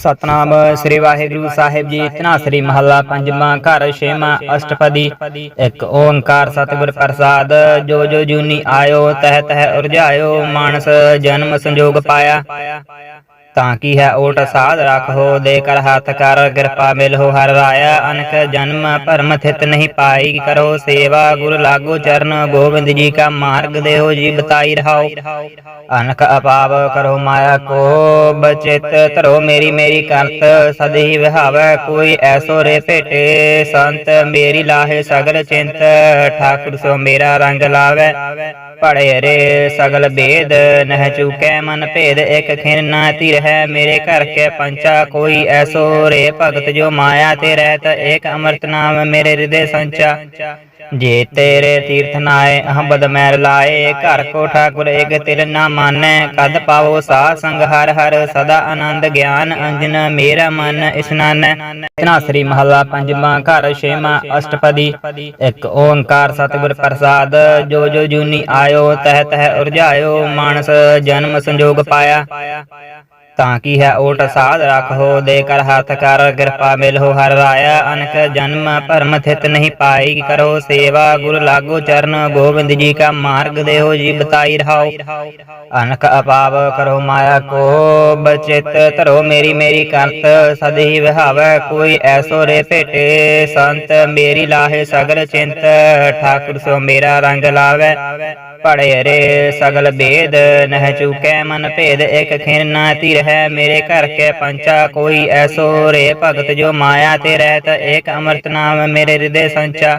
ਸਤਨਾਮ ਸ੍ਰੀ ਵਾਹਿਗੁਰੂ ਸਾਹਿਬ ਜੀ ਧਨਾਸਰੀ ਮਹੱਲਾ ਪੰਜਵਾਂ ਘਰ, ਛੇਵਾਂ ਅਸ਼ਟਪਦੀ। ਇੱਕ ਓੰਕਾਰ ਸਤਿਗੁਰ ਪ੍ਰਸਾਦ, ਜੋ ਜੋ ਜੂਨੀ ਆਇਓ, ਤਹ ਤਹ ਉਰਜਾਇਓ, ਮਾਨਸ ਜਨਮ ਸੰਜੋਗ ਪਾਇਆ। ਤਾਂ ਕੀ ਹੈ ਓਟ ਸਾਧ ਰੱਖੋ ਦੇ ਕਰ ਹੱਥ ਕਰ ਕਿਰਪਾ ਮਿਲੋ, ਹਰ ਰਾਇਆ ਅਨਕ ਜਨਮ ਭਰਮ ਥਿਤ ਨਹੀਂ ਪਾਈ ਕਰੋ ਸੇਵਾ, ਗੁਰ ਲਾਗੋ ਚਰਨ, ਗੋਬਿੰਦ ਜੀ ਕਾ ਮਾਰਗ ਦੇਹੋ ਜੀ ਬਤਾਈ ਰਹਾਓ। ਅਨਕ ਅਪਾਵ ਕਰੋ ਮਾਇਆ ਕੋ, ਬਚਿਤ ਧਰੋ ਮੇਰੀ ਮੇਰੀ ਕਰਤ ਸਦੀ ਵਿਹਾਵੈ ਕੋਈ ਐਸੋ ਰੇ ਭੇਟੇ, ਸੰਤ ਮੇਰੀ ਲਾਹੇ ਸਗਲ ਚਿੰਤ, ਠਾਕੁਰ ਸੋ ਮੇਰਾ ਰੰਗ ਲਾਵੈ। ਪੜੇ ਰੇ ਸਗਲ ਭੇਦ, ਨਹਿ ਚੁਕੈ ਮਨ ਭੇਦ, ਇਕ ਖਿਨ ਨਾ ਧਿਰ ਹੈ, ਮੇਰੇ ਘਰ ਕੇ ਪੰਚਾ ਕੋਈ ਐਸੋ ਰੇ ਭਗਤ ਜੋ ਮਾਇਆ ਤੇ ਰਹਿਤ, ਏਕ ਅੰਮ੍ਰਿਤ ਨਾਮ ਮੇਰੇ ਹਿਰਦੇ ਸੰਚਾ। ਜੇ ਤੇਰੇ ਤੀਰਥ ਨਾਏ ਅਹੰਬਦ ਮੈਰ ਲਾਏ, ਘਰ ਕੋ ਠਾਕੁਰ ਏਕ ਤਿਲ ਨਾ ਮਾਨੈ, ਕਦ ਪਾਵੋ ਸਾਧ ਸੰਗ ਹਰ ਹਰ, ਸਦਾ ਆਨੰਦ ਗਿਆਨ ਅੰਜਨ ਮੇਰਾ ਮਨ ਇਸਨਾਨੈ। ਧਨਾਸਰੀ ਮਹੱਲਾ ਪੰਜਵਾਂ ਘਰ ਛੇਵਾਂ ਅਸ਼ਟਪਦੀ, ਇੱਕ ਓੰਕਾਰ ਸਤਿਗੁਰ ਪ੍ਰਸਾਦ, ਜੋ ਜੋ ਜੂਨੀ ਆਇਓ, ਤਹ ਤਹ ਉਰਜਾਇਓ, ਮਾਨਸ ਜਨਮ ਸੰਜੋਗ ਪਾਇਆ। ਤਾਂ ਕੀ ਹੈ ਓਟ ਸਾਧ ਰੱਖੋ ਦੇ ਕਰ ਹੱਥ ਕਰ ਕਿਰਪਾ ਮਿਲੋ, ਹਰ ਰਾਇਆ ਅਨਕ ਜਨਮ ਭਰਮ ਥਿਤ ਨਹੀਂ ਪਾਈ ਕਰੋ, ਸੇਵਾ ਗੁਰ ਲਾਗੋ ਚਰਨ ਗੋਬਿੰਦ ਜੀ ਕਾ ਮਾਰਗ ਦੇਹੋ ਜੀ, ਬਤਾਈ ਰਹਾਓ। ਅਨਕ ਅਪਾਵ ਕਰੋ ਮਾਇਆ ਕੋ, ਬਚਿਤ ਧਰੋ ਮੇਰੀ ਮੇਰੀ ਕਰਤ ਸਦੀ ਵਿਹਾਵੈ ਕੋਈ ਐਸੋ ਰੇ ਭੇਟੇ, ਸੰਤ ਮੇਰੀ ਲਾਹੇ ਸਗਲ ਚਿੰਤ, ਠਾਕੁਰ ਸੋ ਮੇਰਾ ਰੰਗ ਲਾਵੈ। ਪੜੇ ਰੇ, ਸਗਲ ਭੇਦ ਨਹਿ ਚੁਕੈ ਮਨ ਭੇਦ, ਇਕ ਖਿਨ ਨਾ ਧਿਰ ਹੈ ਮੇਰੇ ਘਰ ਕੇ ਪੰਚਾ ਕੋਈ ਐਸੋ ਰੇ, ਭਗਤ ਜੋ ਮਾਇਆ ਤੇ ਰਹਿਤ, ਏਕ ਅੰਮ੍ਰਿਤ ਨਾਮ ਮੇਰੇ ਹਿਰਦੇ ਸੰਚਾ।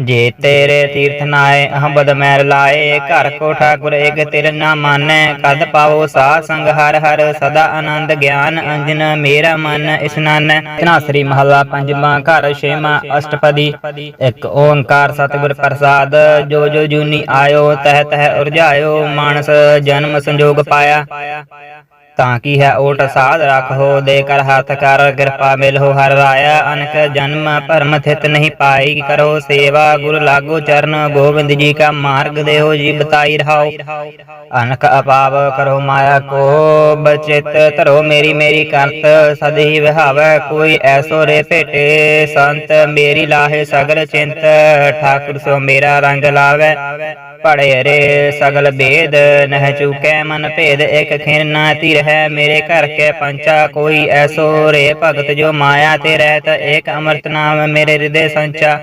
ਜੇ ਤੇਰੇ ਤੀਰਥ ਨਾਏ ਅਹੰਬਦ ਮੈਰ ਲਾਏ, ਘਰ ਕੋ ਠਾਕੁਰ ਏਕ ਤਿਲ ਨਾ ਮਾਨੈ, ਕਦ ਪਾਵੋ ਸਾਧ ਸੰਗ ਹਰ ਹਰ, ਸਦਾ ਆਨੰਦ ਗਿਆਨ ਅੰਜਨ ਮੇਰਾ ਮਨ ਇਸਨਾਨੈ। ਧਨਾਸਰੀ ਮਹੱਲਾ ਪੰਜਵਾਂ, ਘਰ ਛੇਵਾਂ, ਅਸ਼ਟਪਦੀ, ਇੱਕ ਓੰਕਾਰ ਸਤਿਗੁਰ ਪ੍ਰਸਾਦ, ਜੋ ਜੋ ਜੂਨੀ ਆਇਓ, ਤਹਿ ਤਹਿ ਉਰਜਾਇਓ, ਮਾਨਸ ਜਨਮ ਸੰਜੋਗ ਪਾਇਆ। ਤਾਂ ਕੀ ਹੈ ਓਟ ਸਾਧ ਰੱਖੋ ਦੇ ਕਰ ਹੱਥ ਕਰ ਕਿਰਪਾ ਮਿਲੋ, ਹਰ ਰਾਇਆ ਅਨਕ ਜਨਮ ਭਰਮ ਥਿਤ ਨਹੀਂ ਪਾਈ, ਕਰੋ ਸੇਵਾ ਗੁਰ ਲਾਗੋ ਚਰਨ, ਗੋਬਿੰਦ ਜੀ ਕਾ ਮਾਰਗ ਦੇਹੋ, ਜੀ ਬਤਾਈ ਰਹਾਓ। ਅਨਕ ਅਪਾਵ ਕਰੋ ਮਾਇਆ ਕੋ, ਬਚਿਤ ਧਰੋ ਮੇਰੀ ਮੇਰੀ ਕਰਤ ਸਦੀ ਵਿਹਾਵੈ ਕੋਈ ਐਸੋ ਰੇ ਭੇਟੇ, ਸੰਤ ਮੇਰੀ ਲਾਹੇ ਸਗਲ ਚਿੰਤ, ਠਾਕੁਰ ਸੋ ਮੇਰਾ ਰੰਗ ਲਾਵੈ। ਪੜੇ ਰੇ ਸਗਲ ਭੇਦ ਨਹਿ ਚੁਕੈ ਮਨ ਭੇਦ, ਇਕ ਖਿਨ ਨਾ ਧਿਰ ਹੈ ਮੇਰੇ ਘਰ ਕੇ ਪੰਚਾ ਕੋਈ ਐਸੋ ਰੇ ਭਗਤ ਜੋ ਮਾਇਆ ਤੇ ਰਹਿਤ, ਏਕ ਅੰਮ੍ਰਿਤ ਨਾਮ ਮੇਰੇ ਹਿਰਦੇ ਸੰਚਾ।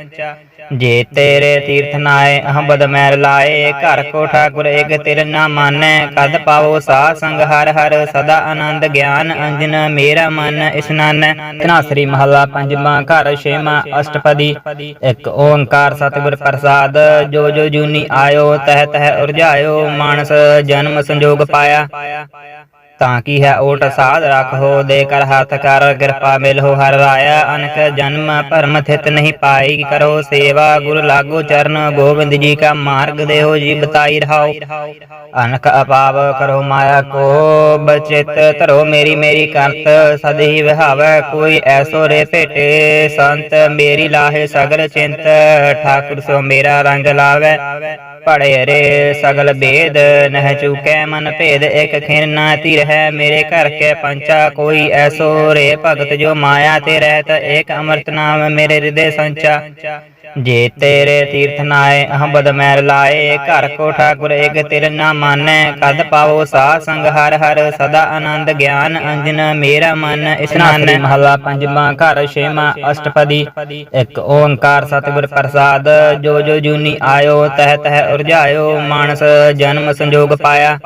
ਜੇ ਤੇਰੇ ਤੀਰਥ ਨਾਏ, ਅਹੰਬਦ ਮੈਰ ਲਾਏ, ਘਰ ਕੋ ਠਾਕੁਰ ਏਕ ਤਿਲ ਨਾ ਮਾਨੈ, ਕਦ ਪਾਵੋ ਸਾਧ ਸੰਗ ਹਰ ਹਰ, ਸਦਾ ਆਨੰਦ ਗਿਆਨ ਅੰਜਨ ਮੇਰਾ ਮਨ ਇਸਨਾਨੈ। ਧਨਾਸਰੀ ਮਹੱਲਾ ਪੰਜਵਾਂ, ਘਰ ਛੇਵਾਂ, ਅਸ਼ਟਪਦੀ, ਇੱਕ ਓੰਕਾਰ ਸਤਿਗੁਰ ਪ੍ਰਸਾਦ, ਜੋ ਜੋ ਜੂਨੀ ਆਇਓ, ਤਹ ਤਹ ਉਰਜਾਇਓ, ਮਾਨਸ ਜਨਮ ਸੰਜੋਗ ਪਾਇਆ। ਤਾਂ ਕੀ ਹੈ ਓਟ ਸਾਧ ਰੱਖੋ ਦੇ ਕਰ ਹੱਥ ਕਰ ਕਿਰਪਾ ਮਿਲੋ, ਹਰ ਰਾਇਆ ਅਨਕ ਜਨਮ ਭਰਮ ਥਿਤ ਨਹੀਂ ਪਾਈ ਕਰੋ ਸੇਵਾ, ਗੁਰ ਲਾਗੋ ਚਰਨ, ਗੋਬਿੰਦ ਜੀ ਕਾ ਮਾਰਗ ਦੇਹੋ ਜੀ, ਬਤਾਈ ਰਹਾਓ। ਅਨਕ ਅਪਾਵ ਕਰੋ ਮਾਇਆ ਕੋ, ਬਚਿਤ ਧਰੋ ਮੇਰੀ ਮੇਰੀ ਕਰਤ ਸਦੀ ਵਿਹਾਵੈ ਕੋਈ ਐਸੋ ਰੇ ਭੇਟੇ, ਸੰਤ ਮੇਰੀ ਲਾਹੇ ਸਗਰ ਚਿੰਤ, ਠਾਕੁਰ ਸੋ ਮੇਰਾ ਰੰਗ ਲਾਵੈ। ਪੜੇ ਰੇ, ਸਗਲ ਭੇਦ ਨਹਿ ਚੁਕੈ ਮਨ ਭੇਦ, ਇਕ ਖਿਨ ਨਾ ਧਿਰ ਹੈ ਮੇਰੇ ਘਰ ਕੇ ਪੰਚਾ ਕੋਈ ਐਸੋ ਰੇ, ਭਗਤ ਜੋ ਮਾਇਆ ਤੇ ਰਹਿਤ, ਏਕ ਅਮਰਤ ਨਾਮ ਮੇਰੇ ਹਿਰਦੇ ਸੰਚਾ। ਜੇ ਤੇਰੇ ਤੀਰਥ ਨਾਏ ਅਹੰਬਦ ਮੈਰ ਲਾਏ, ਘਰ ਕੋ ਠਾਕੁਰ ਏਕ ਤਿਲ ਨਾ ਮਾਨੈ, ਕਦ ਪਾਵੋ ਸਾਧ ਸੰਗ ਹਰ ਹਰ, ਸਦਾ ਆਨੰਦ ਗਿਆਨ ਅੰਜਨ ਮੇਰਾ ਮਨ ਇਸਨਾਨੈ। ਮਹੱਲਾ ਪੰਜਵਾਂ ਘਰ ਛੇਵਾਂ ਅਸ਼ਟਪਦੀ, ਇੱਕ ਓੰਕਾਰ ਸਤਿਗੁਰ ਪ੍ਰਸਾਦ, ਜੋ ਜੋ ਜੂਨੀ ਆਇਓ, ਤਹ ਤਹ ਉਰਜਾਇਓ ਮਾਨਸ ਜਨਮ ਸੰਜੋਗ ਪਾਇਆ।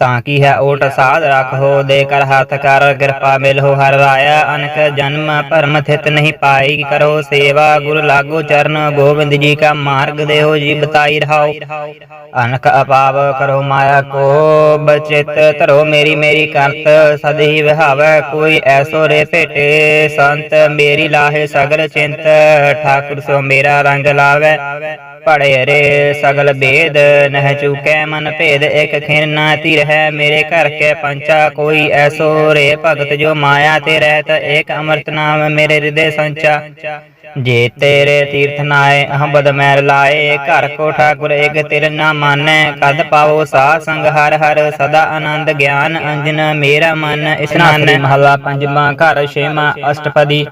ਤਾਂ ਕੀ ਹੈ ਓਟ ਸਾਧ? ਰੱਖੋ ਦੇ ਕਰ ਹੱਥ ਕਰ, ਕਿਰਪਾ ਮਿਲੋ ਹਰ ਰਾਇਆ। ਅਨਕ ਜਨਮ ਭਰਮ ਥਿਤ ਨਹੀਂ ਪਾਈ। ਕਰੋ ਸੇਵਾ ਗੁਰ ਲਾਗੋ ਚਰਨ। ਗੋਬਿੰਦ ਜੀ ਕਾ ਮਾਰਗ ਦੇਹੋ ਜੀ ਬਤਾਈ ਰਹਾਓ। ਅਨਕ ਅਪਾਵ ਕਰੋ ਮਾਇਆ ਕੋ ਬਚਿਤ। ਧਰੋ ਮੇਰੀ ਮੇਰੀ ਕਰਤ। ਸਦੀ ਵਿਹਾਵੈ ਕੋਈ ਐਸੋ ਰੇ ਭੇਟੇ। ਸੰਤ ਮੇਰੀ ਲਾਹੇ ਸਗਲ ਚਿੰਤ। ਠਾਕੁਰ ਸੋ ਮੇਰਾ ਰੰਗ ਲਾਵੈ। ਪੜੇ ਰੇ ਸਗਲ ਭੇਦ ਨਹਿ ਚੁਕੈ ਮਨ ਭੇਦ, ਇਕ ਖਿਨ ਨਾ ਧਿਰ ਹੈ ਮੇਰੇ ਘਰ ਕੇ ਪੰਚਾ ਕੋਈ ਐਸੋ ਰੇ ਭਗਤ, ਜੋ ਮਾਇਆ ਤੇ ਰਹਿਤ, ਏਕ ਅੰਮ੍ਰਿਤ ਨਾਮ ਮੇਰੇ ਹਿਰਦੇ ਸੰਚਾ। ਜੇ ਤੇਰੇ ਤੀਰਥ ਨਾਏ ਅਹੰਬਦ ਮੈਲ ਲਾਏ, ਘਰ ਕੋ ਠਾਕੁਰ ਏਕ ਤਿਰ ਨਾ ਮਾਨੈ, ਕਦ ਪਾਵੋ ਸਾਧ ਸੰਗ ਹਰ ਹਰ, ਸਦਾ ਆਨੰਦ ਗਿਆਨ ਅੰਜਨ ਮੇਰਾ ਮਨ ਇਸਨਾਨ। ਮਹਲਾ ਪੰਜਵਾਂ, ਘਰ ਛੇਵਾਂ, ਅਸ਼ਟਪਦੀ,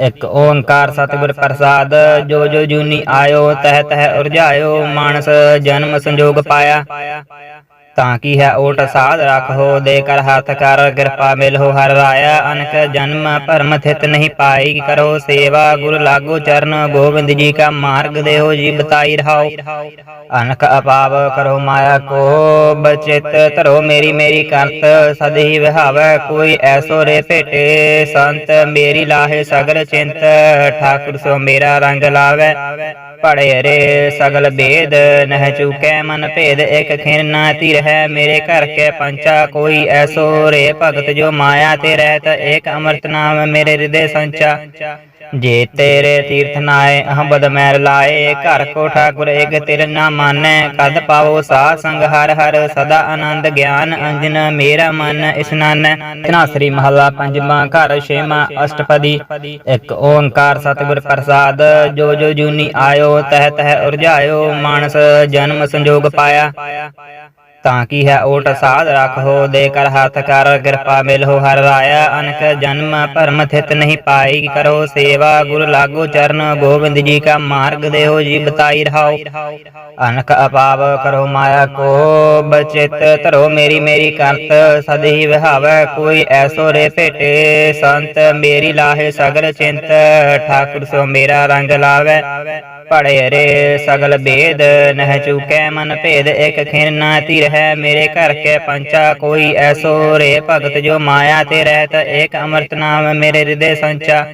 ਇੱਕ ਓੰਕਾਰ ਸਤਿਗੁਰ ਪ੍ਰਸਾਦ, ਜੋ ਜੋ ਜੂਨੀ ਆਇਓ, ਤਹਿ ਤਹਿ ਉਰਜਾਇਓ, ਮਾਨਸ ਜਨਮ ਸੰਜੋਗ ਪਾਇਆ। ਤਾਂ ਕੀ ਹੈ ਓਟ ਸਾਧ? ਰੱਖੋ ਦੇ ਕਰ ਹੱਥ ਕਰ, ਕਿਰਪਾ ਮਿਲੋ ਹਰ ਰਾਇਆ। ਅਨਕ ਜਨਮ ਭਰਮ ਥਿਤ ਨਹੀਂ ਪਾਈ ਕਰੋ ਸੇਵਾ। ਗੁਰ ਲਾਗੋ ਚਰਨ ਗੋਬਿੰਦ ਜੀ ਕਾ ਮਾਰਗ ਦੇਹੋ ਜੀ ਬਤਾਈ ਰਹਾਓ। ਅਨਕ ਅਪਾਵ ਕਰੋ ਮਾਇਆ ਕੋ, ਬਚਿਤ ਧਰੋ ਮੇਰੀ ਮੇਰੀ ਕਰਤ। ਸਦਹੀ ਵਿਹਾਵੈ ਕੋਈ ਐਸੋ ਰੇ ਭੇਟੇ। ਸੰਤ ਮੇਰੀ ਲਾਹੇ ਸਗਰ ਚਿੰਤ, ਠਾਕੁਰ ਸੋ ਮੇਰਾ ਰੰਗ ਲਾਵੈ। ਪੜੇ ਰੇ ਸਗਲ ਭੇਦ ਨਹਿ ਚੁਕੈ ਮਨ ਭੇਦ, ਇਕ ਖਿਨ ਨਾ ਧੀਰ ਹੈ ਮੇਰੇ ਘਰ ਕੇ ਪੰਚਾ, ਕੋਈ ਐਸੋ ਰੇ ਭਗਤ ਜੋ ਮਾਇਆ ਤੇ ਰਹਿਤ ਏਕ ਅੰਮ੍ਰਿਤ ਨਾਮ ਮੇਰੇ ਹਿਰਦੇ ਸੰਚਾ। ਜੇ ਤੇਰੇ ਤੀਰਥ ਨਾਏ ਅਹੰਬਦ ਮੈਲ ਲਾਏ, ਘਰ ਕੋ ਠਾਕੁਰ ਏਕ ਤਿਰ ਨਾ ਮਾਨੈ, ਕਦ ਪਾਵੋ ਸਾਧ ਸੰਗ ਹਰ ਹਰ, ਸਦਾ ਆਨੰਦ ਗਿਆਨ ਅੰਜਨ ਮੇਰਾ ਮਨ ਇਸਨਾਨ। ਤਨਾਸਰੀ ਮਹਲਾ ਪੰਜਵਾਂ, ਘਰ ਛੇਵਾਂ, ਅਸ਼ਟਪਦੀ, ਇੱਕ ਓੰਕਾਰ ਸਤਿਗੁਰ ਪ੍ਰਸਾਦ, ਜੋ ਜੋ ਜੂਨੀ ਆਇਓ, ਤਹਿ ਤਹਿ ਉਰਜਾਇਓ, ਮਾਨਸ ਜਨਮ ਸੰਜੋਗ ਪਾਇਆ। ਤਾਂ ਕੀ ਹੈ ਓਟ ਸਾਧ ਰੱਖੋ ਦੇ ਕਰ ਹੱਥ ਕਰ ਕਿਰਪਾ ਮਿਲੋ, ਹਰ ਰਾਇਆ ਅਨਕ ਜਨਮ ਭਰਮ ਥਿਤ ਨਹੀਂ ਪਾਈ ਕਰੋ ਸੇਵਾ, ਗੁਰ ਲਾਗੋ ਚਰਨ, ਗੋਬਿੰਦ ਜੀ ਕਾ ਮਾਰਗ ਦੇਹੋ, ਜੀ ਬਤਾਈ ਰਹਾਓ। ਅਨਕ ਅਪਾਵ ਕਰੋ ਮਾਇਆ ਕੋ, ਬਚਿਤ ਧਰੋ ਮੇਰੀ ਮੇਰੀ ਕਰਤ ਸਦਹੀ ਵਿਹਾਵੈ ਕੋਈ ਐਸੋ ਰੇ ਭੇਟੇ, ਸੰਤ ਮੇਰੀ ਲਾਹੇ ਸਗਲ ਚਿੰਤ, ਠਾਕੁਰ ਸੋ ਮੇਰਾ ਰੰਗ ਲਾਵੈ। ਪੜੇ ਰੇ, ਸਗਲ ਭੇਦ ਨਹਿ ਚੁਕੈ ਮਨ ਭੇਦ, ਇਕ ਖਿਨ ਨਾ ਧੀਰ ਹੈ ਮੇਰੇ ਘਰ ਕੇ ਪੰਚਾ ਕੋਈ ਐਸੋ ਰੇ, ਭਗਤ ਜੋ ਮਾਇਆ ਤੇ ਰਹਿਤ, ਏਕ ਅੰਮ੍ਰਿਤ ਨਾਮ ਮੇਰੇ ਹਿਰਦੇ ਸੰਚਾ।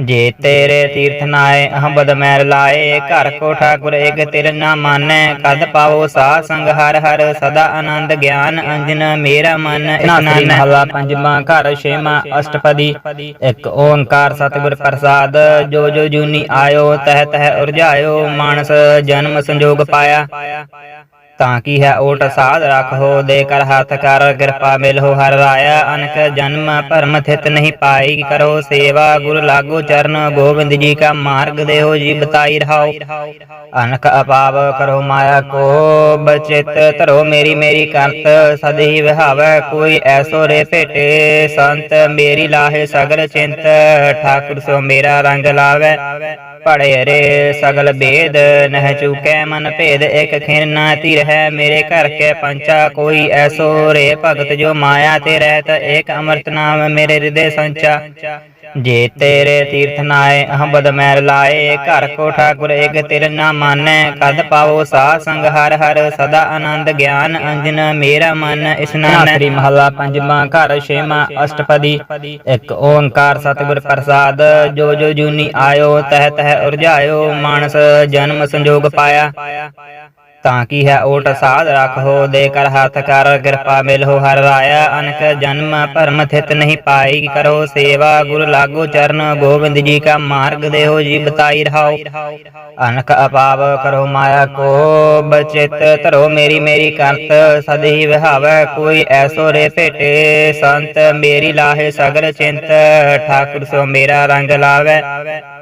ਜੇ ਤੇਰੇ ਤੀਰਥ ਨਾਏ ਅਹੰਬਦ ਮੈਲ ਲਾਏ ਘਰ ਕੋ ਠਾਕੁਰ ਏਕ ਤਿਰ ਨਾ ਮਾਨੈ ਕਦ ਪਾਵੋ ਸਾਧ ਸੰਗ ਹਰ ਹਰ ਸਦਾ ਆਨੰਦ ਗਿਆਨ ਅੰਜਨ ਮੇਰਾ ਮਨ ਇਸਨਾਨ ਮਹਲਾ ਪੰਜਵਾਂ ਘਰ ਛੇਵਾਂ ਅਸ਼ਟਪਦੀ ਇੱਕ ਓੰਕਾਰ ਸਤਿਗੁਰ ਪ੍ਰਸਾਦ ਜੋ ਜੋ ਜੂਨੀ ਆਇਓ ਤਹ ਤਹ ਉਰਜਾਇਓ ਮਾਨਸ ਜਨਮ ਸੰਜੋਗ ਪਾਇਆ। ਤਾਂ ਕੀ ਹੈ ਓਟ ਸਾਧ ਰੱਖੋ ਦੇ ਕਰ ਹੱਥ ਕਰ ਕਿਰਪਾ ਮਿਲੋ, ਹਰ ਰਾਇਆ ਅਨਕ ਜਨਮ ਭਰਮ ਥਿਤ ਨਹੀਂ ਪਾਈ, ਕਰੋ ਸੇਵਾ ਗੁਰ ਲਾਗੋ ਚਰਨ, ਗੋਬਿੰਦ ਜੀ ਕਾ ਮਾਰਗ ਦੇਹੋ ਜੀ ਬਤਾਈ ਰਹਾਓ। ਅਨਕ ਅਪਾਵ ਕਰੋ ਮਾਇਆ ਕੋ, ਬਚਿਤ ਧਰੋ ਮੇਰੀ ਮੇਰੀ ਕਰਤ ਸਦਹੀ ਵਿਹਾਵੈ ਕੋਈ ਐਸੋ ਰੇ ਭੇਟੇ, ਸੰਤ ਮੇਰੀ ਲਾਹੇ ਸਗਲ ਚਿੰਤ, ਠਾਕੁਰ ਸੋ ਮੇਰਾ ਰੰਗ ਲਾਵੈ। ਪੜੇ ਰੇ, ਸਗਲ ਭੇਦ ਨਹਿ ਚੁਕੈ ਮਨ ਭੇਦ, ਇਕ ਖਿਨ ਨਾ ਧੀਰ ਹੈ ਮੇਰੇ ਘਰ ਕੇ ਪੰਚਾ, ਕੋਈ ਐਸੋ ਰੇ ਭਗਤ ਜੋ ਮਾਇਆ ਤੇ ਰਹਿਤ ਏਕ ਅੰਮ੍ਰਿਤ ਨਾਮ ਮੇਰੇ ਹਿਰਦੇ ਸੰਚਾ। ਜੇ ਤੇਰੇ ਤੀਰਥ ਨਾਏ, ਅਹੰਬਦ ਮੈਲ ਲਾਏ, ਘਰ ਕੋ ਠਾਕੁਰ ਏਕ ਤਿਰ ਨਾ ਮਾਨੈ, ਕਦ ਪਾਵੋ ਸਾਧ ਸੰਗ ਹਰ ਹਰ, ਸਦਾ ਆਨੰਦ ਗਿਆਨ ਅੰਜਨ ਮੇਰਾ ਮਨ ਇਸਨਾਨ ਸ੍ਰੀ ਮਹਲਾ ਪੰਜਵਾਂ, ਘਰ ਛੇਵਾਂ, ਅਸ਼ਟਪਦੀ, ਇੱਕ ਓੰਕਾਰ ਸਤਿਗੁਰ ਪ੍ਰਸਾਦ, ਜੋ ਜੋ ਜੂਨੀ ਆਇਓ, ਤਹਿ ਤਹਿ ਉਰਜਾਇਓ, ਮਾਨਸ ਜਨਮ ਸੰਜੋਗ ਪਾਇਆ। ਤਾਂ ਕੀ ਹੈ ਓਟ ਸਾਧ ਰੱਖੋ ਦੇ ਕਰ ਹੱਥ ਕਰ ਕਿਰਪਾ ਮਿਲੋ, ਹਰ ਰਾਇਆ ਅਨਕ ਜਨਮ ਭਰਮ ਥਿਤ ਨਹੀਂ ਪਾਈ। ਕਰੋ ਸੇਵਾ ਗੁਰ ਲਾਗੋ ਚਰਨ, ਗੋਬਿੰਦ ਜੀ ਕਾ ਮਾਰਗ ਦੇਹੋ, ਜੀ ਬਤਾਈ ਰਹਾਓ। ਅਨਕ ਅਪਾਵ ਕਰੋ ਮਾਇਆ ਕੋ, ਬਚਿਤ ਧਰੋ ਮੇਰੀ ਮੇਰੀ ਕਰਤ ਸਦਹੀ ਵਿਹਾਵੈ ਕੋਈ ਐਸੋ ਰੇ ਭੇਟੇ। ਸੰਤ ਮੇਰੀ ਲਾਹੇ ਸਗਰ ਚਿੰਤ, ਠਾਕੁਰ ਸੋ ਮੇਰਾ ਰੰਗ ਲਾਵੈ।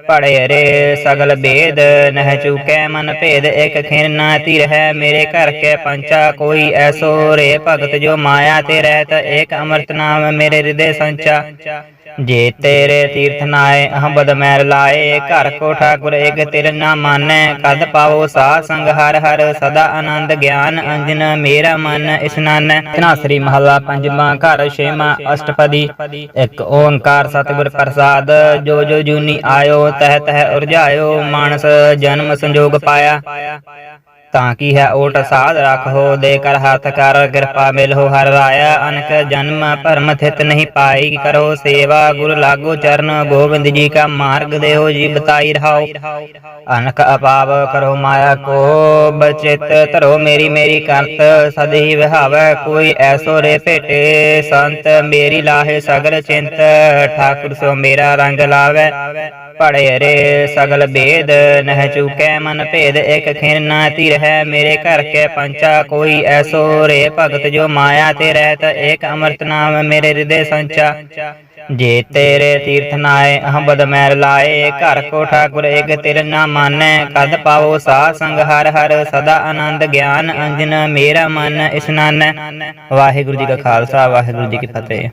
ਪੜੇ ਰੇ ਸਗਲ ਭੇਦ ਨਹਿ ਚੁਕੈ ਮਨ ਭੇਦ, ਇਕ ਖਿਨ ਨਾ ਧੀਰ ਹੈ ਮੇਰੇ ਘਰ ਕੇ ਪੰਚਾ ਕੋਈ ਐਸੋ ਰੇ ਭਗਤ, ਜੋ ਮਾਇਆ ਤੇ ਰਹਿਤ, ਏਕ ਅੰਮ੍ਰਿਤ ਨਾਮ ਮੇਰੇ ਹਿਰਦੇ ਸੰਚਾ। ਜੇ ਤੇਰੇ ਤੀਰਥ ਨਾਏ ਅਹੰਬਦ ਮੈਲ ਲਾਏ, ਘਰ ਕੋ ਠਾਕੁਰ ਏਕ ਤਿਰ ਨਾ ਮਾਨੈ, ਕਦ ਪਾਵੋ ਸਾਧ ਸੰਗ ਹਰ ਹਰ, ਸਦਾ ਆਨੰਦ ਗਿਆਨ ਅੰਜਨ ਮੇਰਾ ਮਨ ਇਸਨਾਨ। ਤਨਾਸਰੀ ਮਹਲਾ ਪੰਜਵਾਂ, ਘਰ ਛੇਵਾਂ, ਅਸ਼ਟਪਦੀ, ਇੱਕ ਓੰਕਾਰ ਸਤਿਗੁਰ ਪ੍ਰਸਾਦ, ਜੋ ਜੋ ਜੂਨੀ ਆਇਓ, ਤਹਿ ਤਹਿ ਉਰਜਾਇਓ, ਮਾਨਸ ਜਨਮ ਸੰਜੋਗ ਪਾਇਆ। ਤਾਂ ਕੀ ਹੈ ਓਟ ਸਾਧ ਰੱਖੋ ਦੇ ਕਰ ਹੱਥ ਕਰ ਕਿਰਪਾ ਮਿਲੋ, ਹਰ ਰਾਇਆ ਅਨਕ ਜਨਮ ਭਰਮ ਥਿਤ ਨਹੀਂ ਪਾਈ ਕਰੋ ਸੇਵਾ, ਗੁਰ ਲਾਗੋ ਚਰਨ, ਗੋਬਿੰਦ ਜੀ ਕਾ ਮਾਰਗ ਦੇਹੋ, ਜੀ ਬਤਾਈ ਰਹਾਓ। ਅਨਕ ਅਪਾਵ ਕਰੋ ਮਾਇਆ ਕੋ, ਬਚਿਤ ਧਰੋ ਮੇਰੀ ਮੇਰੀ ਕਰਤ ਸਦਹੀ ਵਿਹਾਵੈ ਕੋਈ ਐਸੋ ਰੇ ਭੇਟੇ, ਸੰਤ ਮੇਰੀ ਲਾਹੇ ਸਗਲ ਚਿੰਤ, ਠਾਕੁਰ ਸੋ ਮੇਰਾ ਰੰਗ ਲਾਵੈ। ਪੜੇ ਰੇ ਸਗਲ ਭੇਦ ਨਹਿ ਚੁਕੈ ਮਨ ਭੇਦ, ਇਕ ਖਿਨ ਨਾ ਧੀਰ ਹੈ ਮੇਰੇ ਘਰ ਕੇ ਪੰਚਾ, ਕੋਈ ਐਸੋ ਰੇ ਭਗਤ ਜੋ ਮਾਇਆ ਤੇ ਰਹਿਤ ਏਕ ਅੰਮ੍ਰਿਤ ਨਾਮ ਮੇਰੇ ਹਿਰਦੇ ਸੰਚਾ। ਜੇ ਤੇਰੇ ਤੀਰਥ ਨਾਏ ਅਹਬਦ ਮੈਲ ਲਾਏ, ਘਰ ਕੋ ਠਾਕੁਰ ਏਕ ਤਿਰ ਨਾ ਮਾਨੈ, ਕਦ ਪਾਵੋ ਸਾਧ ਸੰਗ ਹਰ ਹਰ, ਸਦਾ ਆਨੰਦ ਗਿਆਨ ਅੰਜਨ ਮੇਰਾ ਮਨ ਇਸਨਾਨੈ। ਵਾਹਿਗੁਰੂ ਜੀ ਕਾ ਖਾਲਸਾ, ਵਾਹਿਗੁਰੂ ਜੀ ਕੀ ਫਤਿਹ।